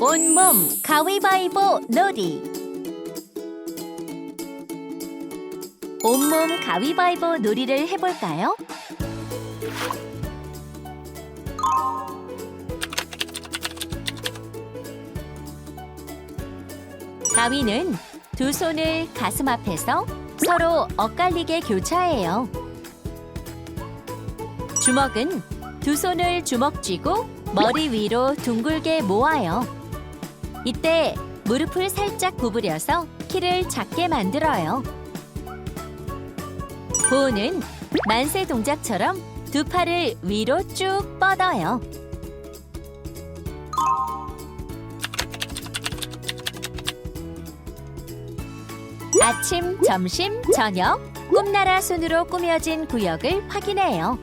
온몸 가위바위보 놀이 온몸 가위바위보 놀이를 해볼까요? 가위는 두 손을 가슴 앞에서 서로 엇갈리게 교차해요. 주먹은 두 손을 주먹 쥐고 머리 위로 둥글게 모아요. 이때 무릎을 살짝 구부려서 키를 작게 만들어요. 보는 만세 동작처럼 두 팔을 위로 쭉 뻗어요. 아침, 점심, 저녁 꿈나라 순으로 꾸며진 구역을 확인해요.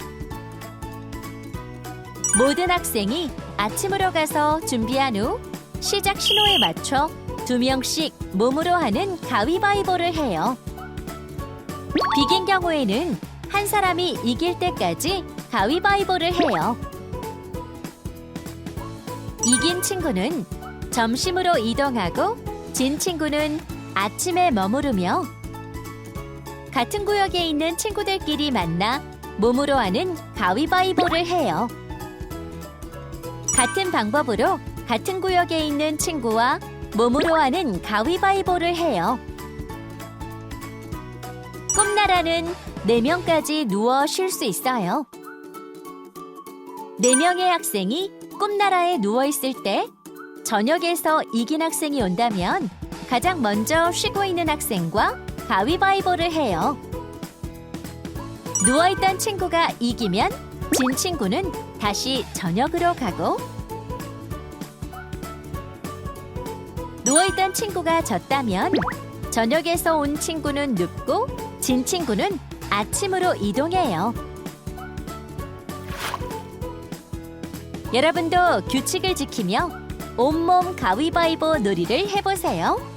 모든 학생이 아침으로 가서 준비한 후 시작 신호에 맞춰 두 명씩 몸으로 하는 가위바위보를 해요. 비긴 경우에는 한 사람이 이길 때까지 가위바위보를 해요. 이긴 친구는 점심으로 이동하고 진 친구는 아침에 머무르며 같은 구역에 있는 친구들끼리 만나 몸으로 하는 가위바위보를 해요. 같은 방법으로 같은 구역에 있는 친구와 몸으로 하는 가위바위보를 해요. 꿈나라는 4명까지 누워 쉴 수 있어요. 4명의 학생이 꿈나라에 누워 있을 때 저녁에서 이긴 학생이 온다면 가장 먼저 쉬고 있는 학생과 가위바위보를 해요. 누워있던 친구가 이기면 진 친구는 다시 저녁으로 가고 누워있던 친구가 졌다면 저녁에서 온 친구는 눕고 진 친구는 아침으로 이동해요. 여러분도 규칙을 지키며 온몸 가위바위보 놀이를 해보세요.